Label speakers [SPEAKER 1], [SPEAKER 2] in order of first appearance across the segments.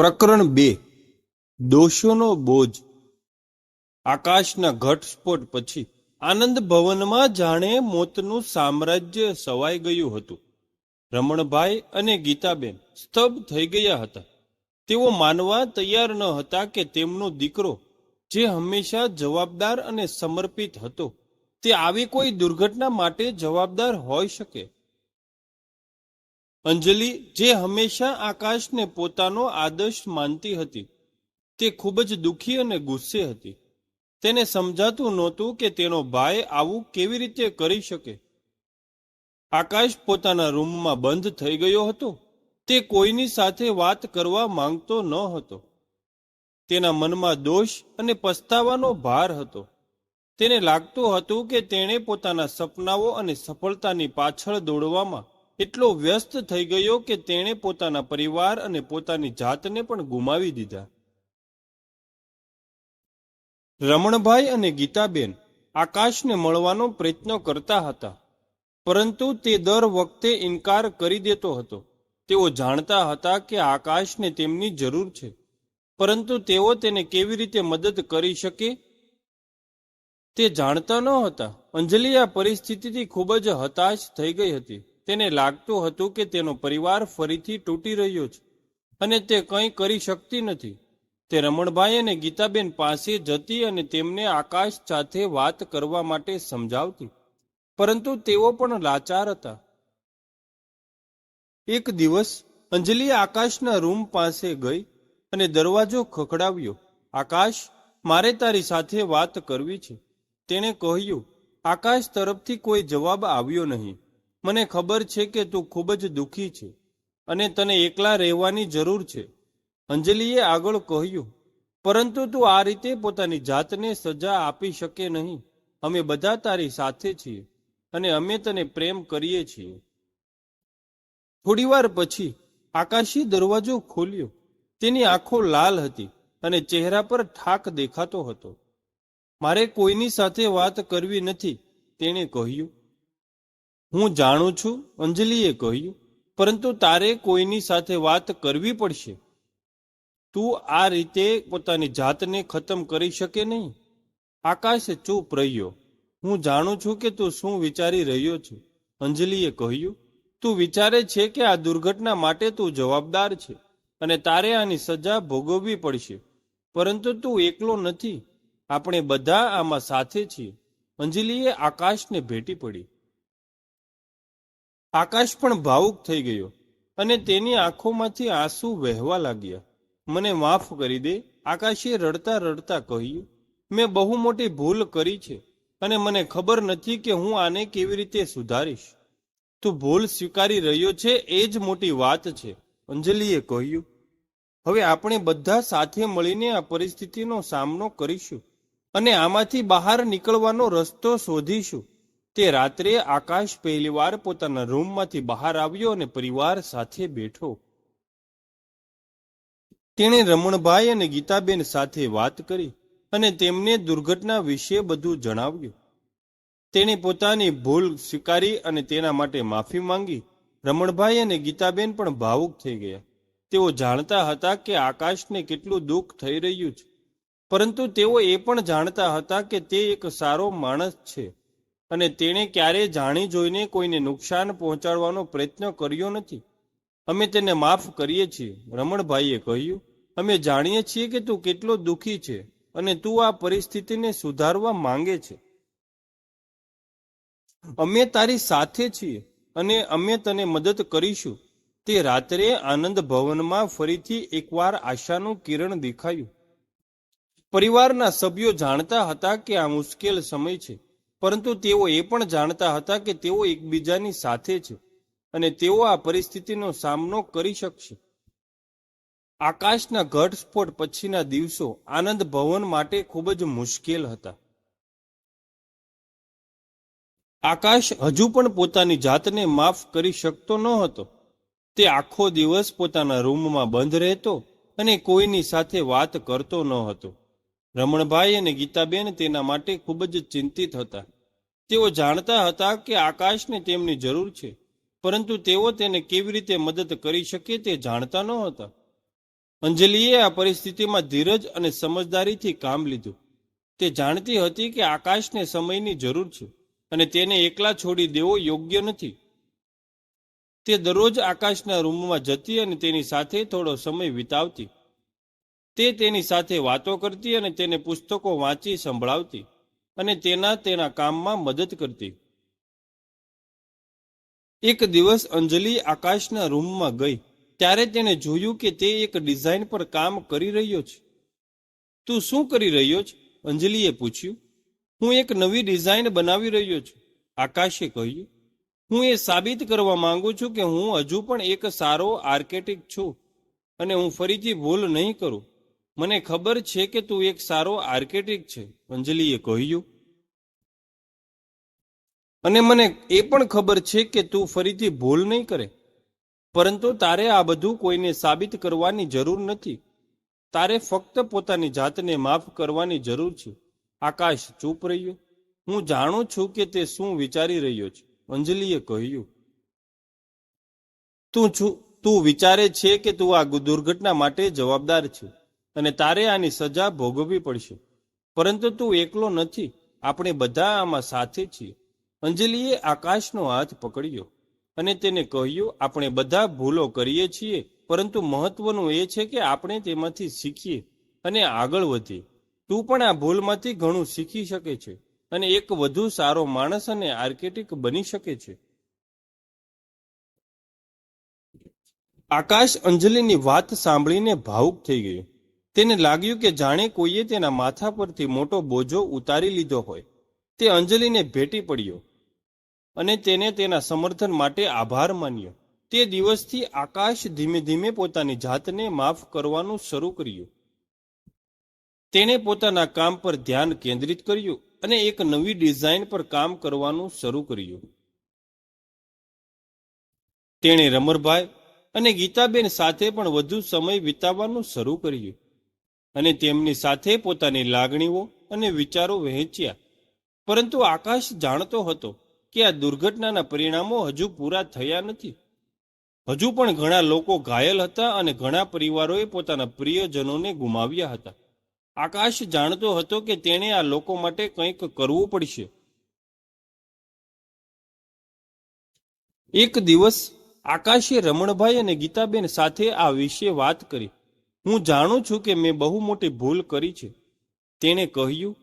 [SPEAKER 1] પ્રકરણ બે. દોષોનો બોજ. આકાશના ઘટસ્ફોટ પછી આનંદ ભવનમાં જાણે મોતનું સામ્રાજ્ય સવાઈ ગયું હતું. રમણભાઈ અને ગીતાબેન સ્તબ્ધ થઈ ગયા હતા. તેઓ માનવા તૈયાર ન હતા કે તેમનો દીકરો, જે હંમેશા જવાબદાર અને સમર્પિત હતો, તે આવી કોઈ દુર્ઘટના માટે જવાબદાર હોઈ શકે. અંજલિ જે હંમેશા આકાશને પોતાનો આદર્શ માનતી હતી. તે ખૂબ જ દુઃખી અને ગુસ્સે હતી. તેને સમજાતું નહોતું કે તેનો ભાઈ આવું કેવી રીતે કરી શકે. આકાશ પોતાના રૂમમાં બંધ થઈ ગયો હતો. તે કોઈની સાથે વાત કરવા માંગતો ન હતો. તેના મનમાં દોષ અને પસ્તાવાનો ભાર હતો. તેને લાગતું હતું કે તેણે પોતાના સપનાઓ અને સફળતાની પાછળ દોડવામાં એટલો વ્યસ્ત થઈ ગયો કે તેણે પોતાના પરિવાર અને પોતાની જાતને પણ ગુમાવી દીધા. રમણભાઈ અને ગીતાબેન આકાશને મળવાનો પ્રયત્ન કરતા હતા, પરંતુ તે દર વખતે ઇનકાર કરી દેતો હતો. તેઓ જાણતા હતા કે આકાશને તેમની જરૂર છે, પરંતુ તેઓ તેને કેવી રીતે મદદ કરી શકે તે જાણતા ન હતા. અંજલિ આ પરિસ્થિતિથી ખૂબ જ હતાશ થઈ ગઈ હતી. તેને લાગતું હતું કે તેનો પરિવાર ફરીથી તૂટી રહ્યો છે અને તે કંઈ કરી શકતી નથી. તે રમણભાઈ અને ગીતાબેન પાસે જતી અને તેમને આકાશ સાથે વાત કરવા માટે સમજાવતી. પરંતુ તેઓ પણ લાચાર હતા. એક દિવસ અંજલિ આકાશના રૂમ પાસે ગઈ અને દરવાજો ખખડાવ્યો. આકાશ, મારે તારી સાથે વાત કરવી છે. તેણે કહ્યું, આકાશ તરફથી કોઈ જવાબ આવ્યો નહીં. મને ખબર છે કે તું ખૂબ જ દુઃખી છે અને તને એકલા રહેવાની જરૂર છે. અંજલિએ આગળ કહ્યું, પરંતુ તું આ રીતે પોતાની જાતને સજા આપી શકે નહીં. અમે બધા તારી સાથે છીએ અને અમે તને પ્રેમ કરીએ છીએ. થોડીવાર પછી આકાશી દરવાજો ખોલ્યો. તેની આંખો લાલ હતી અને ચહેરા પર ઠાક દેખાતો હતો. મારે કોઈની સાથે વાત કરવી નથી, તેણે કહ્યું. હું જાણું છું, અંજલિએ કહ્યું, પરંતુ તારે કોઈની સાથે વાત કરવી પડશે. તું આ રીતે પોતાની જાતને ખતમ કરી શકે નહીં. આકાશ ચૂપ રહ્યો. હું જાણું છું કે તું શું વિચારી રહ્યો છે. અંજલિએ કહ્યું, તું વિચારે છે કે આ દુર્ઘટના માટે તું જવાબદાર છે અને તારે આની સજા ભોગવવી પડશે. પરંતુ તું એકલો નથી. આપણે બધા આમાં સાથે છીએ. અંજલિએ આકાશને ભેટી પડી. આકાશ પણ ભાવુક થઈ ગયો અને તેની આંખોમાંથી આંસુ વહેવા લાગ્યા. મને માફ કરી દે, આકાશે રડતા રડતા કહ્યું. મેં બહુ મોટી ભૂલ કરી છે અને મને ખબર નથી કે હું આને કેવી રીતે સુધારીશ. તું ભૂલ સ્વીકારી રહ્યો છે એ જ મોટી વાત છે, અંજલિએ કહ્યું. હવે આપણે બધા સાથે મળીને આ પરિસ્થિતિનો સામનો કરીશું અને આમાંથી બહાર નીકળવાનો રસ્તો શોધીશું. તે રાત્રે આકાશ પહેલીવાર પોતાના રૂમમાંથી બહાર આવ્યો અને પરિવાર સાથે બેઠો. તેણે રમણભાઈ અને ગીતાબેન સાથે વાત કરી અને તેમને દુર્ઘટના વિશે બધું જણાવ્યું. તેણે પોતાની ભૂલ સ્વીકારી અને તેના માટે માફી માંગી. રમણભાઈ અને ગીતાબેન પણ ભાવુક થઈ ગયા. તેઓ જાણતા હતા કે આકાશને કેટલું દુઃખ થઈ રહ્યું છે. પરંતુ તેઓ એ પણ જાણતા હતા કે તે એક સારો માણસ છે. અને તેણે ક્યારેય જાણી જોઈને કોઈને નુકસાન પહોંચાડવાનો પ્રયત્ન કર્યો નથી. અમે તેને માફ કરીએ છીએ, રમણભાઈએ કહ્યું. અમે જાણીએ છીએ કે તું કેટલો દુઃખી છે અને તું આ પરિસ્થિતિને સુધારવા માંગે છે. અમે તારી સાથે છીએ અને અમે તને મદદ કરીશું. તે રાત્રે આનંદ ભવનમાં ફરીથી એકવાર આશાનું કિરણ દેખાયું. પરિવારના સભ્યો જાણતા હતા કે આ મુશ્કેલ સમય છે. પરંતુ તેઓ એ પણ જાણતા હતા કે તેઓ એકબીજાની સાથે છે અને તેઓ આ પરિસ્થિતિનો સામનો કરી શકશે. આકાશના ઘટસ્ફોટ પછીના દિવસો આનંદ ભવન માટે ખૂબ જ મુશ્કેલ હતા. આકાશ હજુ પણ પોતાની જાતને માફ કરી શકતો ન હતો તે આખો દિવસ પોતાના રૂમમાં બંધ રહેતો અને કોઈની સાથે વાત કરતો ન હતો રમણભાઈ અને ગીતાબેન તેના માટે ખૂબ જ ચિંતિત હતા. તેઓ જાણતા હતા કે આકાશને તેમની જરૂર છે, પરંતુ તેઓ તેને કેવી રીતે મદદ કરી શકે તે જાણતા ન હતા અંજલિએ આ પરિસ્થિતિમાં ધીરજ અને સમજદારીથી કામ લીધું. તે જાણતી હતી કે આકાશને સમયની જરૂર છે અને તેને એકલા છોડી દેવો યોગ્ય નથી. તે દરરોજ આકાશના રૂમમાં જતી અને તેની સાથે થોડો સમય વિતાવતી. તે તેની સાથે વાતો કરતી અને તેને પુસ્તકો વાંચી સંભળાવતી અને તેના તેના કામમાં મદદ કરતી. એક દિવસ અંજલિ આકાશના રૂમમાં ગઈ. ત્યારે તેણે જોયું કે તે એક ડિઝાઇન પર કામ કરી રહ્યો છે. તું શું કરી રહ્યો છે? અંજલિએ પૂછ્યું. હું એક નવી ડિઝાઇન બનાવી રહ્યો છું. આકાશે કહ્યું. હું એ સાબિત કરવા માંગુ છું કે હું હજુ પણ એક સારો આર્કેટિક છું અને હું ફરીથી ભૂલ નહીં કરું. મને ખબર છે કે તું એક સારો આર્કિટેક્ટ છે, અંજલિએ કહ્યું. અને મને એ પણ ખબર છે કે તું ફરીથી ભૂલ નહીં કરે, પરંતુ તારે આ બધું કોઈને સાબિત કરવાની જરૂર નથી. તારે ફક્ત પોતાની જાતને માફ કરવાની જરૂર છે. આકાશ ચૂપ રહ્યો. હું જાણું છું કે તે શું વિચારી રહ્યો છે, અંજલિએ કહ્યું. તું છું, તું વિચારે છે કે તું આ દુર્ઘટના માટે જવાબદાર છે. અને તારે આની સજા ભોગવવી પડશે. પરંતુ તું એકલો નથી. આપણે બધા આમાં સાથે છીએ. અંજલિએ આકાશનો હાથ પકડ્યો અને તેને કહ્યું, આપણે બધા ભૂલો કરીએ છીએ, પરંતુ મહત્વનું એ છે કે આપણે તેમાંથી શીખીએ અને આગળ વધીએ. તું પણ આ ભૂલમાંથી ઘણું શીખી શકે છે અને એક વધુ સારો માણસ અને આર્કેટિક બની શકે છે. આકાશ અંજલિની વાત સાંભળીને ભાવુક થઈ ગયો. તેને લાગ્યું કે જાણે કોઈએ તેના માથા પરથી મોટો બોજો ઉતારી લીધો હોય. તે અંજલિને ભેટી પડ્યો અને તેને તેના સમર્થન માટે આભાર માન્યો. તે દિવસથી આકાશ ધીમે ધીમે પોતાની જાતને માફ કરવાનું શરૂ કર્યું. તેણે પોતાના કામ પર ધ્યાન કેન્દ્રિત કર્યું અને એક નવી ડિઝાઇન પર કામ કરવાનું શરૂ કર્યું. તેણે રમરભાઈ અને ગીતાબેન સાથે પણ વધુ સમય વિતાવવાનું શરૂ કર્યું. અને તેમની સાથે પોતાની લાગણીઓ અને વિચારો વહેંચ્યા. પરંતુ આકાશ જાણતો હતો કે આ દુર્ઘટનાના પરિણામો હજુ પૂરા થયા નથી. હજુ પણ ઘણા લોકો ઘાયલ હતા અને ઘણા પરિવારોએ પોતાના પ્રિયજનોને ગુમાવ્યા હતા. આકાશ જાણતો હતો કે તેણે આ લોકો માટે કંઈક કરવું પડશે. એક દિવસ આકાશે રમણભાઈ અને ગીતાબેન સાથે આ વિશે વાત કરી. હું જાણું છું કે મેં બહુ મોટી ભૂલ કરી છે. તેણે કહ્યું,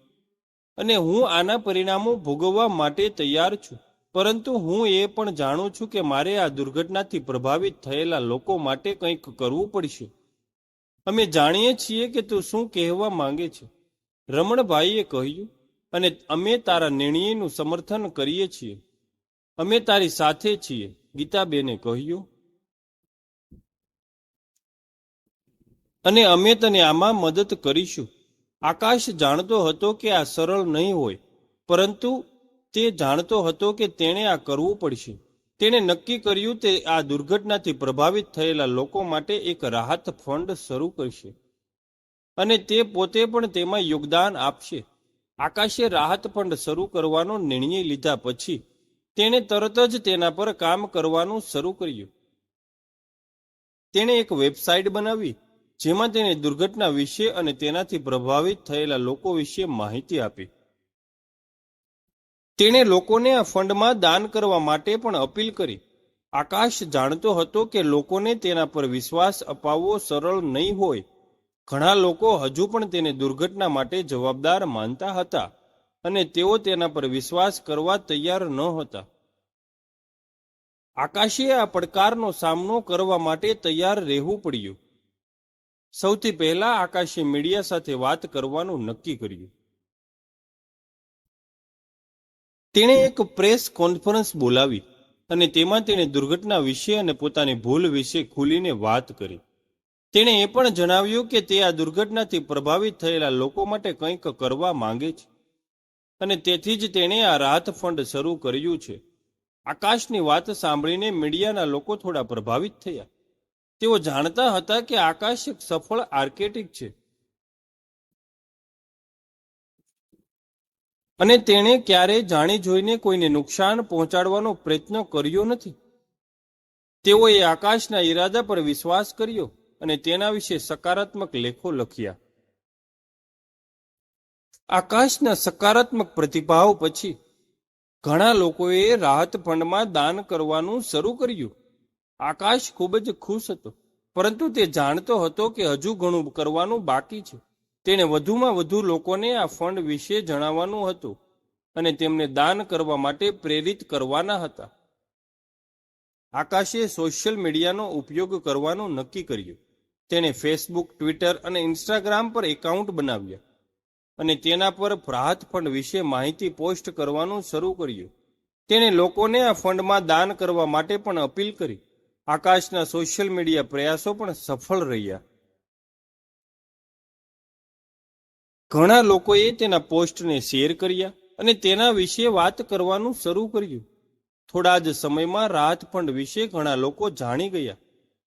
[SPEAKER 1] અને હું આના પરિણામો ભોગવવા માટે તૈયાર છું. પરંતુ હું એ પણ જાણું છું કે મારે આ દુર્ઘટનાથી પ્રભાવિત થયેલા લોકો માટે કંઈક કરવું પડશે. અમે જાણીએ છીએ કે તું શું કહેવા માંગે છે. રમણભાઈએ કહ્યું, અને અમે તારા નિર્ણયનું સમર્થન કરીએ છીએ. અમે તારી સાથે છીએ. ગીતાબેને કહ્યું અને અમે તને આમાં મદદ કરીશું. આકાશ જાણતો હતો કે આ સરળ નહીં હોય, પરંતુ તે જાણતો હતો કે તેણે આ કરવું પડશે. તેણે નક્કી કર્યું તે આ દુર્ઘટનાથી પ્રભાવિત થયેલા લોકો માટે એક રાહત ફંડ શરૂ કરશે અને તે પોતે પણ તેમાં યોગદાન આપશે. આકાશે રાહત ફંડ શરૂ કરવાનો નિર્ણય લીધા પછી તેણે તરત જ તેના પર કામ કરવાનું શરૂ કર્યું. તેણે એક વેબસાઇટ બનાવી જેમાં તેણે દુર્ઘટના વિશે અને તેનાથી પ્રભાવિત થયેલા લોકો વિશે માહિતી આપી. તેણે લોકોને આ ફંડમાં દાન કરવા માટે પણ અપીલ કરી. આકાશ જાણતો હતો કે લોકોને તેના પર વિશ્વાસ અપાવવો સરળ નહીં હોય. ઘણા લોકો હજુ પણ તેને દુર્ઘટના માટે જવાબદાર માનતા હતા અને તેઓ તેના પર વિશ્વાસ કરવા તૈયાર ન હતા. આકાશે આ પડકારનો સામનો કરવા માટે તૈયાર રહેવું પડ્યું. સૌથી પહેલા આકાશે મીડિયા સાથે વાત કરવાનું નક્કી કર્યું. તેણે એક પ્રેસ કોન્ફરન્સ બોલાવી અને તેમાં તેણે દુર્ઘટના વિશે અને પોતાની ભૂલ વિશે ખુલીને વાત કરી. તેણે એ પણ જણાવ્યું કે તે આ દુર્ઘટનાથી પ્રભાવિત થયેલા લોકો માટે કંઈક કરવા માંગે છે. અને તેથી જ તેણે આ રાહત ફંડ શરૂ કર્યું છે. આકાશની વાત સાંભળીને મીડિયાના લોકો થોડા પ્રભાવિત થયા. તેઓ જાણતા હતા કે આકાશ એક સફળ આર્કેટિક છે. અને તેણે ક્યારેય જાણી જોઈને કોઈને નુકસાન પહોંચાડવાનો પ્રયત્ન કર્યો નથી. તેઓએ આકાશના ઈરાદા પર વિશ્વાસ કર્યો અને તેના વિશે સકારાત્મક લેખો લખ્યા. આકાશના સકારાત્મક પ્રતિભાવ પછી ઘણા લોકોએ રાહત ફંડમાં દાન કરવાનું શરૂ કર્યું. આકાશ ખૂબ જ ખુશ હતો. પરંતુ તે જાણતો હતો કે હજુ ઘણું કરવાનું બાકી છે. તેણે વધુમાં વધુ લોકોને આ ફંડ વિશે જણાવવાનું હતું અને તેમને દાન કરવા માટે પ્રેરિત કરવાના હતા. આકાશે સોશિયલ મીડિયાનો ઉપયોગ કરવાનું નક્કી કર્યું. તેણે ફેસબુક, ટ્વિટર અને ઇન્સ્ટાગ્રામ પર એકાઉન્ટ બનાવ્યા અને તેના પર રાહત ફંડ વિશે માહિતી પોસ્ટ કરવાનું શરૂ કર્યું. તેણે લોકોને આ ફંડમાં દાન કરવા માટે પણ અપીલ કરી. આકાશના સોશિયલ મીડિયા પ્રયાસો પણ સફળ રહ્યા. ઘણા લોકોએ તેના પોસ્ટને શેર કર્યા અને તેના વિશે વાત કરવાનું શરૂ કર્યું. થોડા જ સમયમાં રાહત ફંડ વિશે ઘણા લોકો જાણી ગયા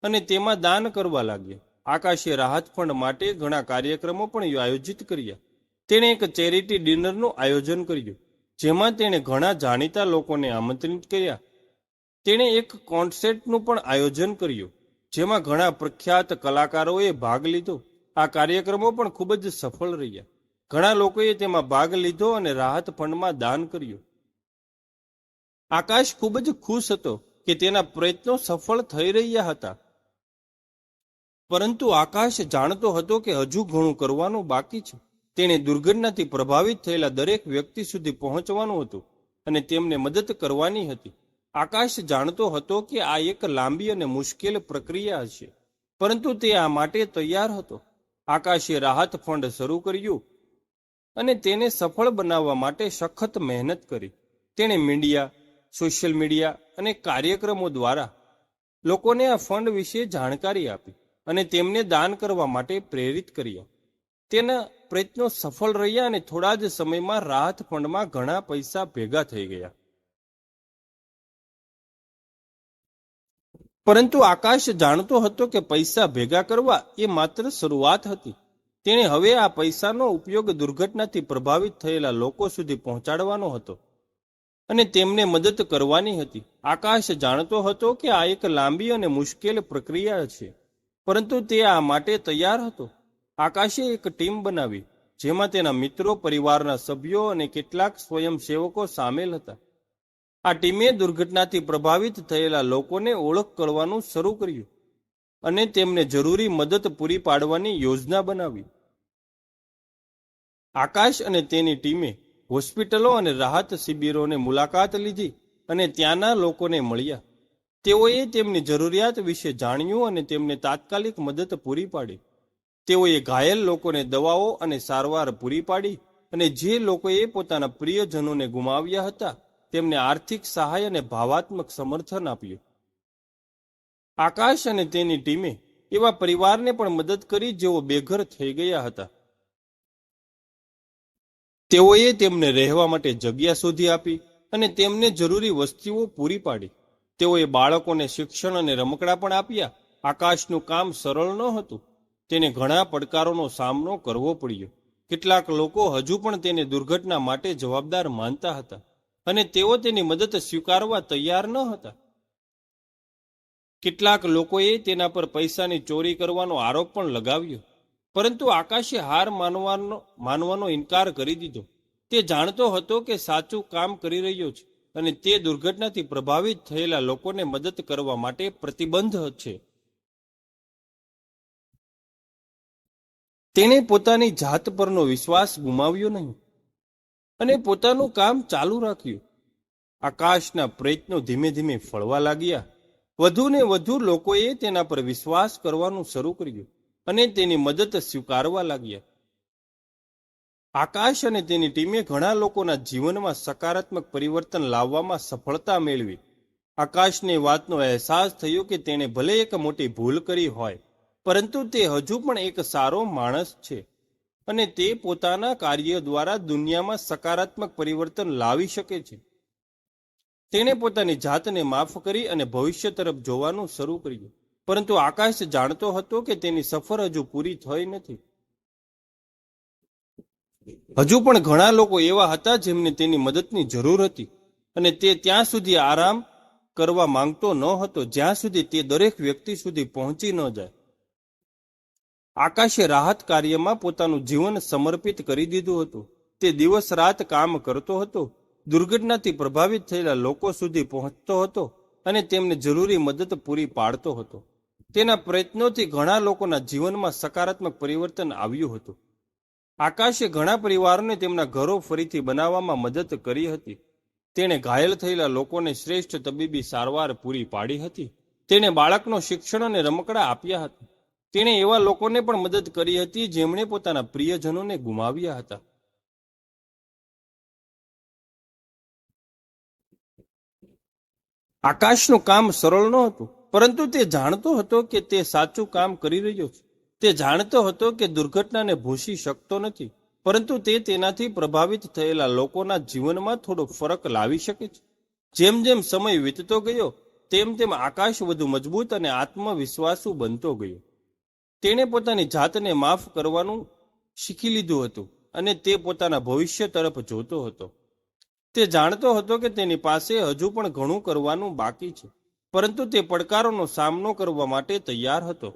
[SPEAKER 1] અને તેમાં દાન કરવા લાગ્યા. આકાશે રાહત ફંડ માટે ઘણા કાર્યક્રમો પણ આયોજિત કર્યા. તેણે એક ચેરિટી ડિનરનું આયોજન કર્યું, જેમાં તેણે ઘણા જાણીતા લોકોને આમંત્રિત કર્યા. તેણે એક કોન્સર્ટનું પણ આયોજન કર્યું, જેમાં ઘણા પ્રખ્યાત કલાકારોએ ભાગ લીધો. આ કાર્યક્રમો પણ ખૂબ જ સફળ રહ્યા. ઘણા લોકોએ તેમાં ભાગ લીધો અને રાહત ફંડમાં દાન કર્યું. આકાશ ખૂબ જ ખુશ હતો કે તેના પ્રયત્નો સફળ થઈ રહ્યા હતા. પરંતુ આકાશ જાણતો હતો કે હજુ ઘણું કરવાનું બાકી છે. તેણે દુર્ઘટનાથી પ્રભાવિત થયેલા દરેક વ્યક્તિ સુધી પહોંચવાનું હતું અને તેમને મદદ કરવાની હતી. આકાશ જાણતો હતો કે આ એક લાંબી અને મુશ્કેલ પ્રક્રિયા હશે પરંતુ તે આ માટે તૈયાર હતો. આકાશે રાહત ફંડ શરૂ કર્યું અને તેને સફળ બનાવવા માટે સખત મહેનત કરી. તેણે મીડિયા, સોશિયલ મીડિયા અને કાર્યક્રમો દ્વારા લોકોને આ ફંડ વિશે જાણકારી આપી અને તેમને દાન કરવા માટે પ્રેરિત કર્યા. તેના પ્રયત્નો સફળ રહ્યા અને થોડા જ સમયમાં રાહત ફંડમાં ઘણા પૈસા ભેગા થઈ ગયા. પરંતુ આકાશ જાણતો હતો કે પૈસા ભેગા કરવા એ માત્ર શરૂઆત હતી. તેણે હવે આ પૈસાનો ઉપયોગ દુર્ઘટનાથી પ્રભાવિત થયેલા લોકો સુધી પહોંચાડવાનો હતો અને તેમને મદદ કરવાની હતી. આકાશ જાણતો હતો કે આ એક લાંબી અને મુશ્કેલ પ્રક્રિયા છે, પરંતુ તે આ માટે તૈયાર હતો. આકાશે એક ટીમ બનાવી, જેમાં તેના મિત્રો, પરિવારના સભ્યો અને કેટલાક સ્વયંસેવકો સામેલ હતા. આ ટીમે દુર્ઘટનાથી પ્રભાવિત થયેલા લોકોને ઓળખ કરવાનું શરૂ કર્યું અને તેમને જરૂરી મદદ પૂરી પાડવાની યોજના બનાવી. આકાશ અને તેની ટીમે હોસ્પિટલો અને રાહત શિબિરોને મુલાકાત લીધી અને ત્યાંના લોકોને મળ્યા. તેઓએ તેમની જરૂરિયાત વિશે જાણ્યું અને તેમને તાત્કાલિક મદદ પૂરી પાડી. તેઓએ ઘાયલ લોકોને દવાઓ અને સારવાર પૂરી પાડી અને જે લોકોએ પોતાના પ્રિયજનોને ગુમાવ્યા હતા તેમને આર્થિક સહાય અને ભાવાત્મક સમર્થન આપ્યું. આકાશ અને તેની ટીમે એવા પરિવારને પણ મદદ કરી જેઓ બેઘર થઈ ગયા હતા. તેઓએ તેમને રહેવા માટે જગ્યા શોધી આપી અને તેમને જરૂરી વસ્તુઓ પૂરી પાડી. તેઓએ બાળકોને શિક્ષણ અને રમકડા પણ આપ્યા. આકાશનું કામ સરળ ન હતું. તેને ઘણા પડકારોનો સામનો કરવો પડ્યો. કેટલાક લોકો હજુ પણ તેને દુર્ઘટના માટે જવાબદાર માનતા હતા. અને તેઓ તેની મદદ સ્વીકારવા તૈયાર ન હતા. કેટલાક લોકોએ તેના પર પૈસાની ચોરી કરવાનો આરોપ પણ લગાવ્યો. પરંતુ આકાશે હાર માનવાનો માનવાનો ઇનકાર કરી દીધો. તે જાણતો હતો કે સાચું કામ કરી રહ્યો છે અને તે દુર્ઘટનાથી પ્રભાવિત થયેલા લોકોને મદદ કરવા માટે પ્રતિબંધ છે. તેણે પોતાની જાત પરનો વિશ્વાસ ગુમાવ્યો નહીં. અને પોતાનું કામ ચાલુ રાખ્યું. આકાશના પ્રયત્નો ધીમે ધીમે ફળવા લાગ્યા. વધુ ને વધુ લોકોએ તેના પર વિશ્વાસ કરવાનું શરૂ કર્યું અને તેની મદદ સ્વીકારવા લાગ્યા. આકાશ અને તેની ટીમે ઘણા લોકોના જીવનમાં સકારાત્મક પરિવર્તન લાવવામાં સફળતા મેળવી. આકાશને વાતનો અહેસાસ થયો કે તેણે ભલે એક મોટી ભૂલ કરી હોય, પરંતુ તે હજુ પણ એક સારો માણસ છે. અને તે પોતાના કાર્ય દ્વારા દુનિયામાં સકારાત્મક પરિવર્તન લાવી શકે છે. તેણે પોતાની જાતને માફ કરી અને ભવિષ્ય તરફ જોવાનું શરૂ કર્યું. પરંતુ આકાશ જાણતો હતો કે તેની સફર હજુ પૂરી થઈ નથી. હજુ પણ ઘણા લોકો એવા હતા જેમને તેની મદદની જરૂર હતી અને તે ત્યાં સુધી આરામ કરવા માંગતો ન હતો. જ્યાં સુધી તે દરેક વ્યક્તિ સુધી પહોંચી ન જાય. આકાશે રાહત કાર્યમાં પોતાનું જીવન સમર્પિત કરી દીધું હતું. તે દિવસ રાત કામ કરતો હતો. દુર્ઘટનાથી પ્રભાવિત થયેલા લોકો સુધી પહોંચતો હતો અને તેમને જરૂરી મદદ પૂરી પાડતો હતો. તેના પ્રયત્નોથી ઘણા લોકોના જીવનમાં સકારાત્મક પરિવર્તન આવ્યું હતું. આકાશે ઘણા પરિવારોને તેમના ઘરો ફરીથી બનાવવામાં મદદ કરી હતી. તેણે ઘાયલ થયેલા લોકોને શ્રેષ્ઠ તબીબી સારવાર પૂરી પાડી હતી. તેણે બાળકનો શિક્ષણ અને રમકડા આપ્યા હતા. તેણે એવા લોકોને પણ મદદ કરી હતી જેમણે પોતાના પ્રિયજનોને ગુમાવ્યા હતા. આકાશનું કામ સરળ ન હતું, પરંતુ તે જાણતો હતો કે તે સાચું કામ કરી રહ્યો છે. તે જાણતો હતો કે દુર્ઘટનાને ભૂસી શકતો નથી, પરંતુ તે તેનાથી પ્રભાવિત થયેલા લોકોના જીવનમાં થોડો ફરક લાવી શકે છે. જેમ જેમ સમય વીતતો ગયો, તેમ તેમ આકાશ વધુ મજબૂત અને આત્મવિશ્વાસુ બનતો ગયો. તેણે પોતાની જાતને માફ કરવાનું શીખી લીધું હતું અને તે પોતાના ભવિષ્ય તરફ જોતો હતો. તે જાણતો હતો કે તેની પાસે હજુ પણ ઘણું કરવાનું બાકી છે, પરંતુ તે પડકારોનો સામનો કરવા માટે તૈયાર હતો.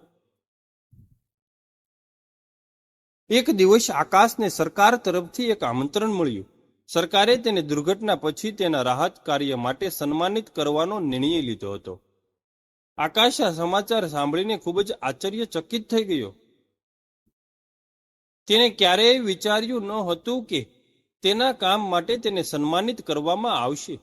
[SPEAKER 1] એક દિવસ આકાશને સરકાર તરફથી એક આમંત્રણ મળ્યું. સરકારે તેને દુર્ઘટના પછી તેના રાહત કાર્ય માટે સન્માનિત કરવાનો નિર્ણય લીધો હતો. આકાશ આ સમાચાર સાંભળીને ખૂબ જ આશ્ચર્યચકિત થઈ ગયો. તેને ક્યારેય વિચાર્યું ન હતું કે તેના કામ માટે તેને સન્માનિત કરવામાં આવશે.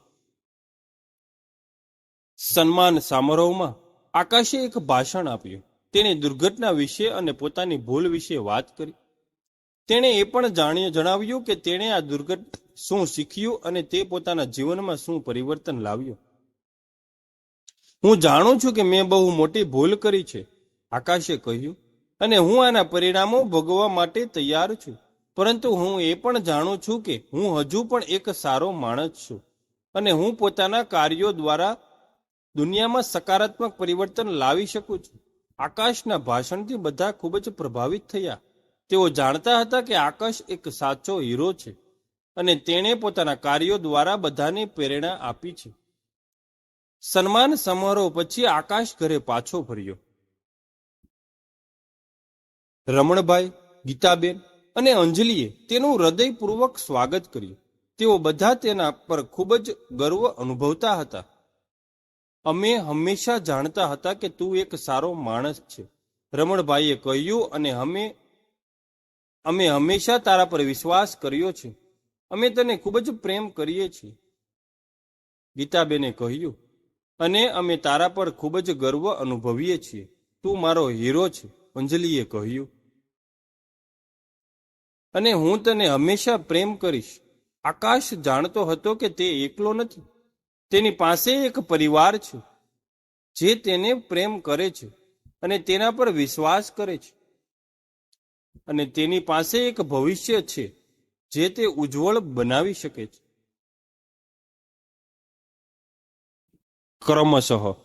[SPEAKER 1] સન્માન સમારોહમાં આકાશે એક ભાષણ આપ્યું. તેણે દુર્ઘટના વિશે અને પોતાની ભૂલ વિશે વાત કરી. તેણે એ પણ જાણ્યું જણાવ્યું કે તેણે આ દુર્ઘટ શું શીખ્યું અને તે પોતાના જીવનમાં શું પરિવર્તન લાવ્યું. હું જાણું છું કે મેં બહુ મોટી ભૂલ કરી છે, આકાશે કહ્યું. અને હું આના પરિણામો ભોગવવા માટે તૈયાર છું. પરંતુ હું એ પણ જાણું છું કે હું હજુ પણ એક સારો માણસ છું. અને હું પોતાના કાર્યો દ્વારા દુનિયામાં સકારાત્મક પરિવર્તન લાવી શકું છું. આકાશના ભાષણથી બધા ખૂબ જ પ્રભાવિત થયા. તેઓ જાણતા હતા કે આકાશ એક સાચો હીરો છે. અને તેણે પોતાના કાર્યો દ્વારા બધાને પ્રેરણા આપી છે. સન્માન સમારોહ પછી આકાશ ઘરે પાછો ફર્યો. રમણભાઈ, ગીતાબેન અને અંજલીએ તેનું હૃદયપૂર્વક સ્વાગત કર્યું. તેઓ બધા તેના પર ખૂબ જ ગર્વ અનુભવતા હતા. અમે હંમેશા જાણતા હતા કે તું એક સારો માણસ છે. રમણભાઈએ કહ્યું અને અમે અમે હંમેશા તારા પર વિશ્વાસ કર્યો છે. અમે તને ખૂબ જ પ્રેમ કરીએ છીએ. ગીતાબેને કહ્યું અને અમે તારા પર ખૂબ જ ગર્વ અનુભવીએ છીએ. તું મારો હીરો છે, અંજલિએ કહ્યું. અને હું તને હંમેશા પ્રેમ કરીશ. આકાશ જાણતો હતો કે તે એકલો નથી. તેની પાસે એક પરિવાર છે, જે તેને પ્રેમ કરે છે અને તેના પર વિશ્વાસ કરે છે. અને તેની પાસે એક ભવિષ્ય છે, જે તે ઉજ્જવળ બનાવી શકે છે. карамасього